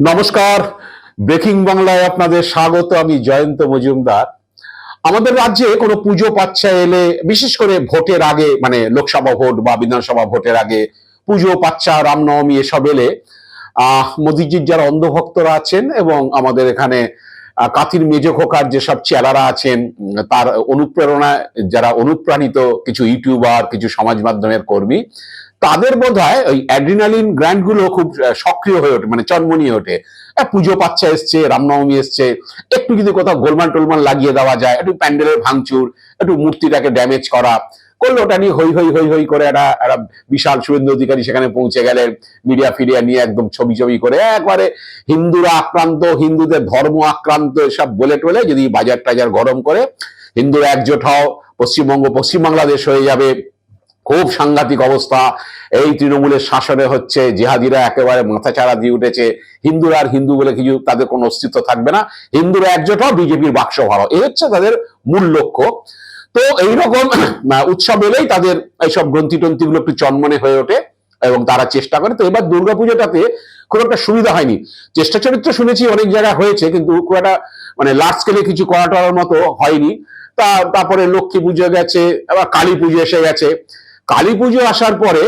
নমস্কার। ব্রেকিং বাংলায় আপনাদের স্বাগত, আমি জয়ন্ত মজুমদার। আমাদের রাজ্যে কোনো পুজো পাচ্ছা এলে, বিশেষ করে ভোটের আগে মানে লোকসভা ভোট বা বিধানসভা ভোটের আগে পুজো পাচ্ছা, রামনবমী এসব এলে, আহ, মোদিজির যারা অন্ধভক্তরা আছেন এবং আমাদের এখানে কাতির মেজ খোকার যেসব চেলারা আছেন তার অনুপ্রেরণায়, যারা অনুপ্রাণিত কিছু ইউটিউবার, কিছু সমাজ মাধ্যমের কর্মী তাদের বোধ হয় ওই অ্যাড্রিনালিন গ্র্যান্ডগুলো খুব সক্রিয় হয়ে ওঠে মানে চনমনি হয়ে ওঠে পুজো পাচ্ছা এসছে রামনবমী এসছে, একটু যদি কোথাও গোলমাল টোলমাল লাগিয়ে দেওয়া যায়, একটু প্যান্ডেলের ভাঙচুর, একটু মূর্তিটাকে ড্যামেজ করা, করলে ওটা নিয়ে হই হই হই হই করে একটা একটা বিশাল শুভেন্দু অধিকারী সেখানে পৌঁছে গেলেন মিডিয়া ফিরিয়া নিয়ে একদম ছবি ছবি করে, একবারে হিন্দুরা আক্রান্ত, হিন্দুদের ধর্ম আক্রান্ত, এসব বলে টলে যদি বাজার টাজার গরম করে, হিন্দুরা একজোট হও, পশ্চিমবঙ্গ পশ্চিম বাংলাদেশ হয়ে যাবে। খুব সাংঘাতিক অবস্থা। এই তৃণমূলের শাসনে হচ্ছে জেহাদিরা একেবারে মাথা চাড়া দিয়ে উঠেছে। হিন্দুরা আর হিন্দু বলে কিছু তাদের কোনো অস্তিত্ব থাকবে না। হিন্দুরা একজোট বিজেপির বাক্স ভাড়া এই হচ্ছে তাদের মূল লক্ষ্য। তো এইরকম উৎসব এলেই তাদের এইসব গ্রন্থি টন্থিগুলো একটু চনমনে হয়ে ওঠে এবং তারা চেষ্টা করে। তো এবার দুর্গাপুজোটাতে খুব একটা সুবিধা হয়নি। চেষ্টা চরিত্র শুনেছি অনেক জায়গায় হয়েছে, কিন্তু খুব একটা মানে লার্জ স্কেলে কিছু করা মতো হয়নি। তা তারপরে লক্ষ্মী পুজো গেছে, আবার কালী পুজো এসে গেছে। কালী পুজো আসার পরে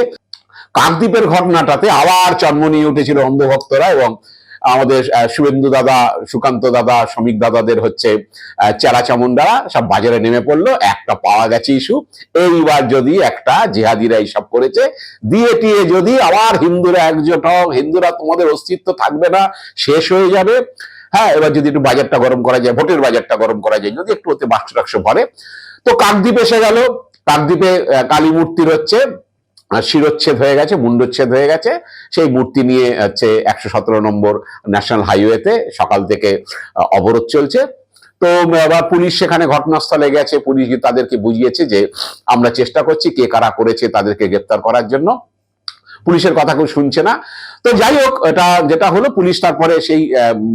কাকদ্বীপের ঘটনাটাতে আবার জন্ম নিয়ে উঠেছিল অন্ধভক্তরা এবং আমাদের শুভেন্দু দাদা, সুকান্ত দাদা শ্রমিক দাদাদের হচ্ছে চেরা চামুন্ডারা সব বাজারে নেমে পড়ল। একটা পাওয়া গেছে ইস্যু। এইবার যদি একটা জেহাদিরা এইসব করেছে, দিয়ে টিয়ে যদি আবার হিন্দুরা একজোট হও, হিন্দুরা তোমাদের অস্তিত্ব থাকবে না, শেষ হয়ে যাবে। হ্যাঁ এবার যদি একটু বাজারটা গরম করা যায়, ভোটের বাজারটা গরম করা যায়, যদি একটু ওতে বাক্স টাক্স ভরে। তো কাকদ্বীপ এসে গেল। কাকদ্বীপে কালী মূর্তির হচ্ছে শিরোচ্ছেদ হয়ে গেছে মুন্ডচ্ছেদ হয়ে গেছে। সেই মূর্তি নিয়ে হচ্ছে একশো সতেরো নম্বর ন্যাশনাল হাইওয়েতে সকাল থেকে অবরোধ চলছে। তো পুলিশ সেখানে ঘটনাস্থলে গেছে। পুলিশ তাদেরকে বুঝিয়েছে যে আমরা চেষ্টা করছি কে কারা করেছে তাদেরকে গ্রেপ্তার করার জন্য। পুলিশের কথা কেউ শুনছে না। তো যাই হোক, এটা যেটা হলো, পুলিশ তারপরে সেই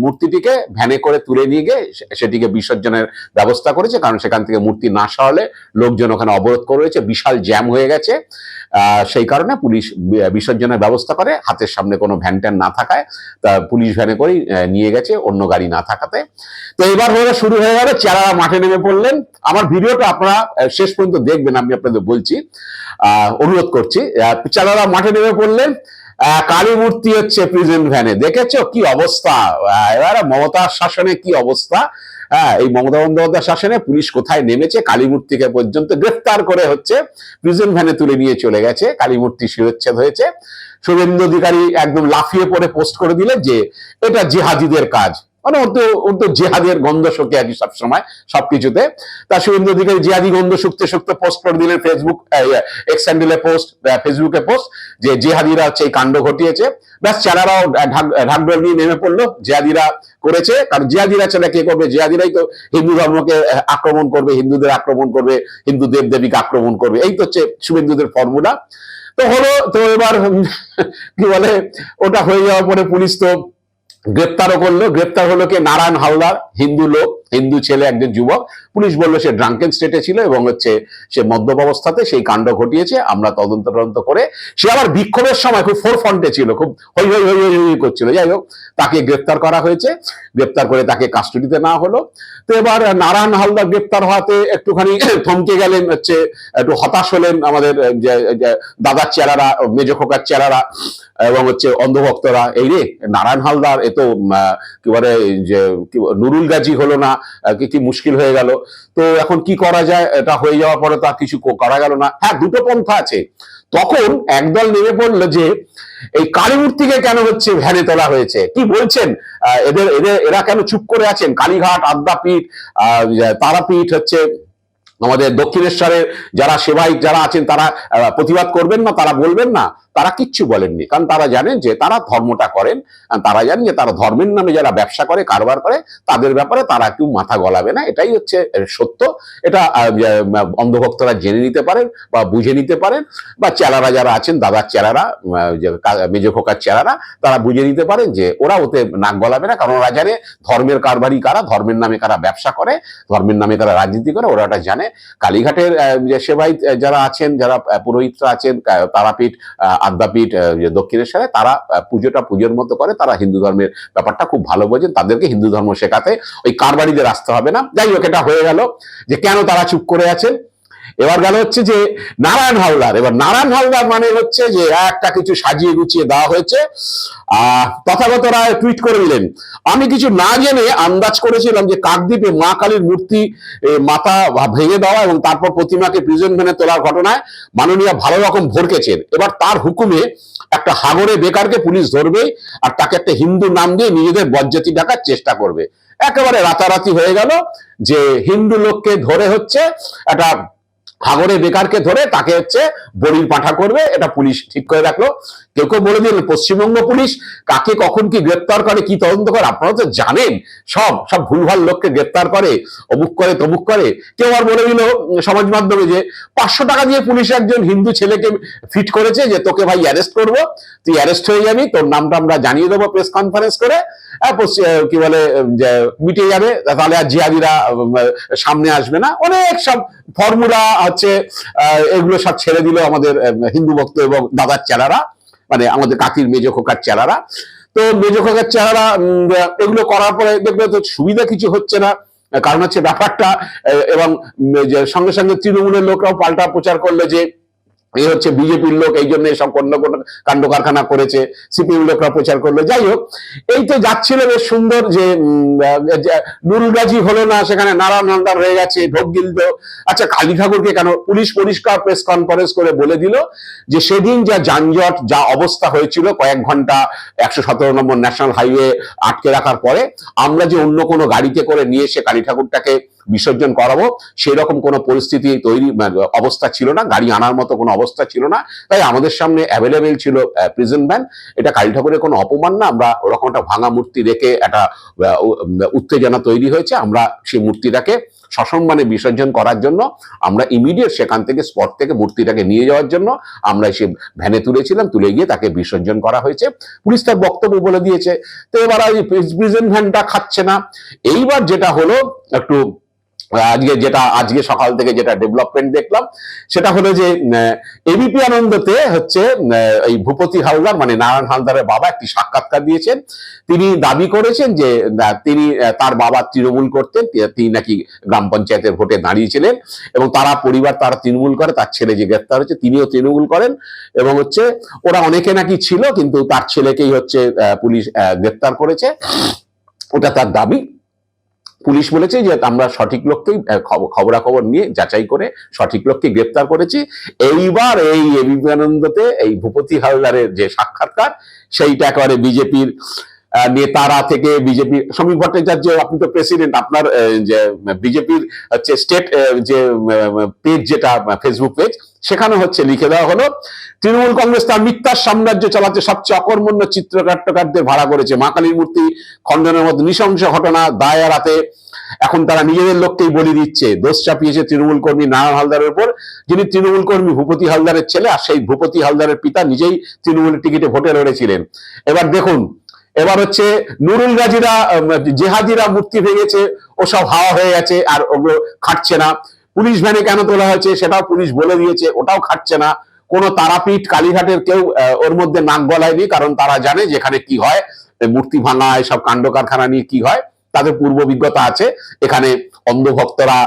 মূর্তিটিকে ভ্যানে করে তুলে নিয়ে গিয়ে সেটিকে বিসর্জনের ব্যবস্থা করেছে, কারণ সেখান থেকে মূর্তি না সরালে লোকজন ওখানে অবরোধ করে রয়েছে, বিশাল জ্যাম হয়ে গেছে। সেই কারণে পুলিশ বিসর্জনের ব্যবস্থা করে, হাতের সামনে কোনো ভ্যান ট্যান না থাকায় তা পুলিশ ভ্যানে করেই নিয়ে গেছে, অন্য গাড়ি না থাকাতে। তো এবার হয়ে শুরু হয়ে গেল চেরা মাঠে নেমে পড়লেন। আমার ভিডিওটা আপনারা শেষ পর্যন্ত দেখবেন, আমি আপনাদের বলছি। অনুরোধ করছি চেরারা মাঠে নেমে পড়লেন কালী মূর্তি হচ্ছে প্রিজেন্ট ভ্যানে দেখেছ কি অবস্থা? এবারে মমতার শাসনে কি অবস্থা? হ্যাঁ এই মমতা বন্দ্যোপাধ্যায় শাসনে পুলিশ কোথায় নেমেছে? কালীমূর্তিকে পর্যন্ত গ্রেফতার করে হচ্ছে প্রিজন ভ্যানে তুলে নিয়ে চলে গেছে। কালীমূর্তি শিরোচ্ছেদ হয়েছে। শুভেন্দু অধিকারী একদম লাফিয়ে পড়ে পোস্ট করে দিলেন যে, এটা জিহাদিদের কাজ। মানে ওর তো ওর তো জেহাদের গন্ধ শোকে আর কি সবসময়, সবকিছুতে। তা শুভেন্দু অধিকারী জিহাদি গন্ধ শুকতে শুকতে পোস্ট করে দিলেন ফেসবুক এক্স হ্যান্ডেলে পোস্ট ফেসবুকে পোস্ট যে জেহাদিরা হচ্ছে এই কাণ্ড ঘটিয়েছে। ব্যাস চারারাও ঢাক নিয়ে নেমে পড়ল, জেহাদিরা করেছে, কারণ জিহাদিরা ছেলে কে করবে? জিহাদিরাই তো হিন্দু ধর্মকে আক্রমণ করবে, হিন্দুদের আক্রমণ করবে, হিন্দু দেব দেবীকে আক্রমণ করবে। এই তো হচ্ছে শুভেন্দুদের ফর্মুলা তো হলো, তো এবার কি বলে, ওটা হয়ে যাওয়ার পরে পুলিশ তো গ্রেপ্তারও করল। গ্রেপ্তার হলো কে? নারায়ণ হালদার হিন্দু লোক। হিন্দু ছেলে একজন যুবক। পুলিশ বলল, সে ড্রাঙ্কেন স্টেটে ছিল এবং হচ্ছে সে মদ্যপ অবস্থাতে সেই কাণ্ড ঘটিয়েছে। আমরা তদন্ত তদন্ত করে সে আবার বিক্ষোভের সময় খুব ফোর ফ্রন্টে ছিল, খুব হই হই হই হই হই করছিল। যাই হোক, তাকে গ্রেপ্তার করা হয়েছে। গ্রেপ্তার করে তাকে কাস্টডিতে নেওয়া হলো। তো এবার নারায়ণ হালদার গ্রেপ্তার হওয়াতে একটুখানি থমকে গেলেন হচ্ছে, একটু হতাশ হলেন আমাদের, যে দাদার চেরারা মেজ খোকার চেরারা এবং হচ্ছে অন্ধভক্তরা। এই রে, নারায়ণ হালদার, এ তো কি বলে, যে নুরুল গাজী হলো না কি মুশকিল হয়ে গেল। তো এখন কি করা যায়? এটা হয়ে যাওয়ার পরে তো কিছু করা গেল না। হ্যাঁ দুটো পন্থা আছে। তখন একদল নেমে পড়ল যে এই কালীমূর্তিকে কেন হচ্ছে ভ্যানে তোলা হয়েছে? কি বলছেন? এদের এদের এরা কেন চুপ করে আছেন? কালীঘাট আদ্যাপীঠ আহ, তারাপীঠ হচ্ছে আমাদের দক্ষিণেশ্বরের যারা সেবায়িক যারা আছেন, তারা প্রতিবাদ করবেন না, তারা বলবেন না, তারা কিচ্ছু বলেননি। কারণ তারা জানেন যে তারা ধর্মটা করেন তারা জানেন যে তারা ধর্মের নামে যারা ব্যবসা করে, কারবার করে, তাদের ব্যাপারে তারা কেউ মাথা গলাবে না। এটাই হচ্ছে সত্য। এটা অন্ধভক্তরা জেনে নিতে পারেন বা বুঝে নিতে পারেন, বা চেলারা যারা আছেন, দাদার চেলারা মেজ খোকার চেলারা, তারা বুঝে নিতে পারেন যে ওরা ওতে নাক গলাবে না, কারণ ওরা জানে ধর্মের কারবারই কারা, ধর্মের নামে কারা ব্যবসা করে, ধর্মের নামে কারা রাজনীতি করে, ওরা ওটা জানে। এখানে কালীঘাটের সেবাই যারা আছেন, যারা পুরোহিতরা আছেন তারাপীঠ আদ্যাপীঠ দক্ষিণেশ্বরে তারা পুজোটা পুজোর মতো করে, তারা হিন্দু ধর্মের ব্যাপারটা খুব ভালো বোঝেন, তাদেরকে হিন্দু ধর্ম শেখাতে ওই কারবারিদের আসতে হবে না। যাই হোক, এটা হয়ে গেল যে কেন তারা চুপ করে আছেন? এবার গেল হচ্ছে যে নারায়ণ হালদার। এবার নারায়ণ হালদার মানে হচ্ছে যে একটা কিছু সাজিয়ে গুছিয়ে দেওয়া হয়েছে। আহ তথাগত রায় টুইট করে দিলেন, আমি কিছু না জেনে আন্দাজ করেছিলাম যে কাকদ্বীপে মা কালীর মূর্তি মাথা ভেঙে দেওয়া এবং তারপর প্রতিমাকে প্রিজন ভ্যানে তোলার ঘটনায় মাননীয় ভালো রকম ভরকেছেন এবার তার হুকুমে একটা হাগরে বেকারকে পুলিশ ধরবে আর তাকে একটা হিন্দু নাম দিয়ে নিজেদের বজ্জাতি ডাকার চেষ্টা করবে। একেবারে রাতারাতি হয়ে গেল যে হিন্দু লোককে ধরে হচ্ছে একটা হাগরে বেকারকে ধরে তাকে হচ্ছে বড়ির পাঠা করবে এটা পুলিশ ঠিক করে রাখল। কেউ কেউ বলে দিলেন পশ্চিমবঙ্গ পুলিশ কাকে কখন কি গ্রেপ্তার করে কি তদন্ত করে আপনারা তো জানেন সব সব ভুলভাল লোককে গ্রেপ্তার করে অমুক করে তমুক করে। কেউ আর বলে দিল সমাজ মাধ্যমে যে পাঁচশো টাকা দিয়ে পুলিশ একজন হিন্দু ছেলেকে ফিট করেছে যে তোকে ভাই অ্যারেস্ট করব। তুই অ্যারেস্ট হয়ে যাবি তোর নামটা আমরা জানিয়ে দেবো প্রেস কনফারেন্স করে। কি বলে মিটে যাবে তাহলে আর জিহাদিরা উম, সামনে আসবে না। অনেক সব ফর্মুলা হচ্ছে এগুলো সব ছেড়ে দিল আমাদের হিন্দু ভক্ত এবং দাদার চেলারা মানে আমাদের কাকির মেজ খোকার চেলারা তো মেজ খোকার চেহারা এগুলো করার পরে দেখবে তো সুবিধা কিছু হচ্ছে না। কারণ হচ্ছে ব্যাপারটা এবং সঙ্গে সঙ্গে তৃণমূলের লোকরাও পাল্টা প্রচার করল যে এই হচ্ছে বিজেপির লোক এই জন্য এসব কন্য কাণ্ড কারখানা করেছে সিপিএম লোকরা প্রচার করল। যাই হোক এই তো যাচ্ছিল বেশ সুন্দর যে উম, আহ, যে নুরুল গাজী হলো না সেখানে নারায়ণ হালদার হয়ে গেছে ঢোক গিলদ আচ্ছা কালী ঠাকুরকে কেন পুলিশ পরিষ্কার প্রেস কনফারেন্স করে বলে দিল যে সেদিন যা যানজট যা অবস্থা হয়েছিল কয়েক ঘণ্টা একশো সতেরো নম্বর ন্যাশনাল হাইওয়ে আটকে রাখার পরে আমরা যে অন্য কোনো গাড়িতে করে নিয়ে এসে কালী ঠাকুরটাকে বিসর্জন করাবো সেই রকম কোনো পরিস্থিতি তৈরি মানে, অবস্থা ছিল না গাড়ি আনার মতো কোনো অবস্থা ছিল না। তাই আমাদের সামনে অ্যাভেলেবেল ছিল প্রিজন ভ্যান এটা কালী ঠাকুরের কোনো অপমান না আমরা ওরকম একটা ভাঙা মূর্তি রেখে একটা উত্তেজনা তৈরি হয়েছে। আমরা সেই মূর্তিটাকে সসম্মানে বিসর্জন করার জন্য আমরা ইমিডিয়েট সেখান থেকে স্পট থেকে মূর্তিটাকে নিয়ে যাওয়ার জন্য আমরা সে ভ্যানে তুলেছিলাম তুলে গিয়ে তাকে বিসর্জন করা হয়েছে। পুলিশ তার বক্তব্য বলে দিয়েছে। তো এবার ওই প্রিজন ভ্যানটা খাচ্ছে না। এইবার যেটা হলো একটু আজকে যেটা, আজকে সকাল থেকে যেটা ডেভেলপমেন্ট দেখলাম, সেটা হলো যে এবিপি আনন্দতে হচ্ছে এই ভূপতি হালদার মানে নারায়ণ হালদারের বাবা একটি সাক্ষাৎকার দিয়েছেন। তিনি দাবি করেছেন যে তিনি তার বাবা তৃণমূল করতেন তিনি নাকি গ্রাম পঞ্চায়েতের ভোটে দাঁড়িয়েছিলেন এবং তারা পরিবার তারা তৃণমূল করে, তার ছেলে যে গ্রেপ্তার হচ্ছে তিনিও তৃণমূল করেন এবং হচ্ছে ওরা অনেকে নাকি ছিল, কিন্তু তার ছেলেকেই হচ্ছে পুলিশ গ্রেপ্তার করেছে। ওটা তার দাবি। পুলিশ বলেছে যে আমরা সঠিক লোককেই খবরাখবর নিয়ে যাচাই করে সঠিক লোককে গ্রেপ্তার করেছি। এইবার এই এবিপি আনন্দতে এই ভূপতি হালদারের যে সাক্ষাৎকার, সেইটা একেবারে বিজেপির নেতারা থেকে বিজেপি সমীপ ভট্টাচার্য আপনি তো প্রেসিডেন্ট আপনার যে, বিজেপির, হচ্ছে স্টেট যে পেজ যেটা ফেসবুক পেজ সেখানে হচ্ছে লিখে দেওয়া হলো, তৃণমূল কংগ্রেস তার মিথ্যার সাম্রাজ্য চালাতে সবচেয়ে অকর্মণ্য চিত্রনাট্যকারদের ভাড়া করেছে। মা কালীর মূর্তি, খণ্ডনের মতো নৃশংস ঘটনা দায় এড়াতে এখন তারা নিজেদের লোককেই বলি দিচ্ছে। দোষ চাপিয়েছে তৃণমূল কর্মী নারায়ণ হালদারের উপর, যিনি তৃণমূল কর্মী ভূপতি হালদারের ছেলে, আর সেই ভূপতি হালদারের পিতা নিজেই তৃণমূলের টিকিটে ভোটে লড়েছিলেন। এবার দেখুন, এবার হচ্ছে নুরুল গাজীরা জেহাদিরা মূর্তি ভেঙেছে, ওসব হাওয়া হয়ে গেছে, আর ওগুলো খাটছে না। পুলিশ ভ্যানে কেন তোলা হয়েছে সেটাও পুলিশ বলে দিয়েছে, ওটাও খাচ্ছে না। কোনো তারাপীঠ কালীঘাটের কেউ ওর মধ্যে নাক গলায়নি, কারণ তারা জানে যেখানে কি হয় মূর্তি ভাঙা, এসব কাণ্ড কারখানা নিয়ে কি হয়, তাদের পূর্ব অভিজ্ঞতা আছে। এখানে অন্ধভক্তরা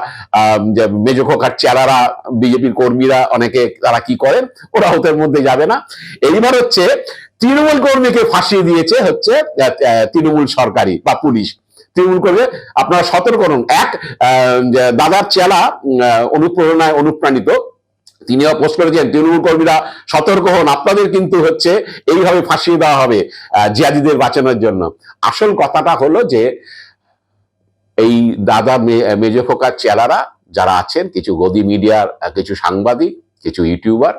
মেজো খোকার চেলারা বিজেপির কর্মীরা, অনেকে তারা কি করেন, ওরা ওদের মধ্যে যাবে না। এইবার হচ্ছে, তৃণমূল কর্মীকে ফাঁসিয়ে দিয়েছে হচ্ছে তৃণমূল সরকারি বা পুলিশ। তৃণমূল করবে। আপনারা সতর্ক হন এক দাদার চেলা অনুপ্রেরণায় অনুপ্রাণিত। তিনিও পোস্ট করেছেন, তৃণমূল কর্মীরা সতর্ক হন। আপনাদের কিন্তু হচ্ছে এইভাবে ফাঁসিয়ে দেওয়া হবে জিয়াদিদের বাঁচানোর জন্য। আসল কথাটা হলো যে, এই দাদা মে- মেজো খোকার চেলারা যারা আছেন, কিছু গদি মিডিয়ার, কিছু সাংবাদিক, কিছু ইউটিউবার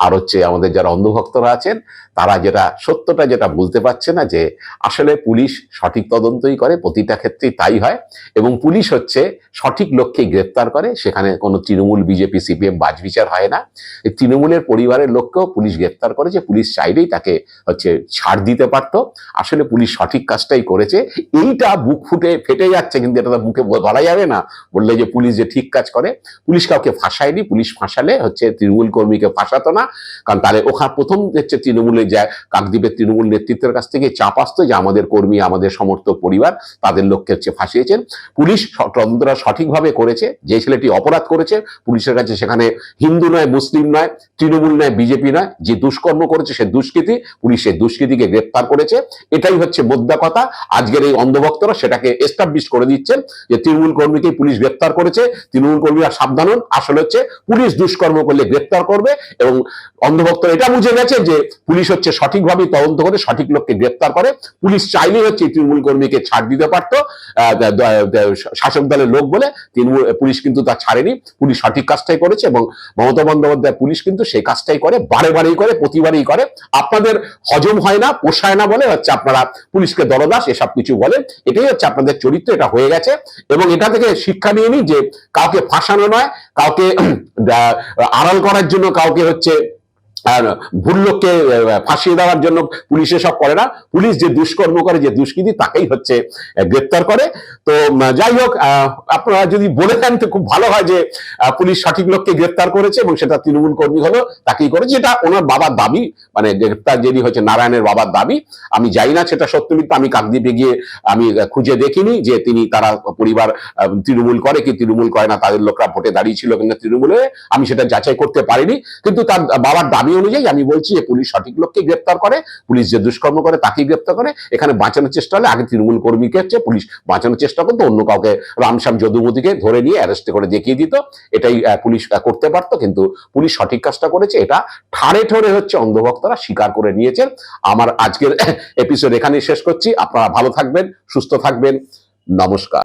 আর হচ্ছে আমাদের যারা অন্ধভক্তরা আছেন, তারা যেটা, সত্যটা যেটা বলতে পারছে না যে আসলে পুলিশ সঠিক তদন্তই করে, প্রতিটা ক্ষেত্রেই তাই হয় এবং পুলিশ হচ্ছে সঠিক লক্ষ্যে গ্রেপ্তার করে, সেখানে কোনো তৃণমূল বিজেপি, সিপিএম বাজবিচার হয় না। তৃণমূলের পরিবারের লোককেও পুলিশ গ্রেপ্তার করেছে, পুলিশ চাইলেই তাকে হচ্ছে ছাড় দিতে পারতো। আসলে পুলিশ সঠিক কাজটাই করেছে। এইটা বুক ফুটে ফেটে যাচ্ছে, কিন্তু এটা মুখে বলা যাবে না। বললে যে পুলিশ যে ঠিক কাজ করে, পুলিশ কাউকে ফাঁসায়নি, পুলিশ ফাঁসালে হচ্ছে তৃণমূল কর্মীকে ফাঁসাতো না। কারণ তাহলে ওখানে প্রথম হচ্ছে তৃণমূলের যায় কাকদ্বীপের তৃণমূল নেতৃত্বের কাছ থেকে চাপ আসতো যে আমাদের কর্মী, আমাদের সমর্থক পরিবার তাদের লোককে হচ্ছে ফাঁসিয়েছেন। পুলিশ তদন্তটা সঠিকভাবে করেছে, যে ছেলেটি অপরাধ করেছে, পুলিশের কাছে সেখানে হিন্দু নয়, মুসলিম নয়, তৃণমূল নয়, বিজেপি নয়, যে দুষ্কর্ম করেছে সে দুষ্কৃতি, পুলিশ সেই দুষ্কৃতিকে গ্রেপ্তার করেছে। এটাই হচ্ছে মোদ্দা কথা। আজকের এই অন্ধভক্তরা সেটাকে এস্টাবলিশ করে দিচ্ছেন যে তৃণমূল কর্মীকে পুলিশ গ্রেপ্তার করেছে। তৃণমূল কর্মীরা সাবধান আসলে হচ্ছে পুলিশ দুষ্কর্ম করলে গ্রেপ্তার করবে এবং অন্ধভক্তরা এটা বুঝে গেছে যে পুলিশ হচ্ছে সঠিকভাবে তদন্ত করে সঠিক লোককে গ্রেপ্তার করে। পুলিশ চাইলেই হচ্ছে তৃণমূল কর্মীকে ছাড় দিতে পারতো শাসক দলের লোক বলে। তৃণমূল, পুলিশ কিন্তু তা ছাড়েনি। পুলিশ সঠিক কাজটাই করেছে এবং মমতা বন্দ্যোপাধ্যায় পুলিশ কিন্তু সেই কাজটাই করে, বারে বারেই করে, প্রতিবারেই করে। আপনাদের হজম হয় না, পোষায় না বলে হচ্ছে আপনারা পুলিশকে দরদাস এসব কিছু বলেন এটাই হচ্ছে আপনাদের চরিত্র, এটা হয়ে গেছে। এবং এটা থেকে শিক্ষা নিয়ে নিই যে কাউকে ফাঁসানো নয়, কাউকে আড়াল করার জন্য কাউকে হচ্ছে আর ভুল লোককে ফাঁসিয়ে দেওয়ার জন্য পুলিশ এসব করে না। পুলিশ যে দুষ্কর্ম করে, যে দুষ্কৃতি, তাকেই হচ্ছে গ্রেপ্তার করে। তো যাই হোক আপনারা যদি বলে দেন তো খুব ভালো হয় যে পুলিশ সঠিক লোককে গ্রেপ্তার করেছে এবং সেটা তৃণমূল কর্মী হলো, তাকেই করেছে। যেটা ওনার বাবার দাবি মানে গ্রেপ্তার যিনি হচ্ছে নারায়ণের বাবার দাবি। আমি যাই না, সেটা সত্য মিথ্যা, আমি কাকদ্বীপে গিয়ে, আমি খুঁজে দেখিনি যে তিনি, তারা পরিবার তৃণমূল করে কি তৃণমূল করে না, তাদের লোকরা ভোটে দাঁড়িয়েছিল কিনা তৃণমূলে, আমি সেটা যাচাই করতে পারিনি। কিন্তু তার বাবার দাবি অনুযায়ী আমি বলছি যে পুলিশ সঠিক লোককে গ্রেপ্তার করে, পুলিশ যে দুষ্কর্ম করে তাকেই গ্রেপ্তার করে। এখানে বাঁচানোর চেষ্টা হলে আগে তৃণমূল কর্মীকে হচ্ছে পুলিশ বাঁচানোর চেষ্টা করতো, অন্য কাউকে রামশ্যাম যদুমতিকে ধরে নিয়ে অ্যারেস্ট করে দেখিয়ে দিত। এটাই পুলিশ করতে পারতো, কিন্তু পুলিশ সঠিক কাজটা করেছে। এটা ঠাড়ে ঠোড়ে হচ্ছে অন্ধভক্তরা স্বীকার করে নিয়েছেন। আমার আজকের এপিসোড এখানেই শেষ করছি। আপনারা ভালো থাকবেন, সুস্থ থাকবেন। নমস্কার।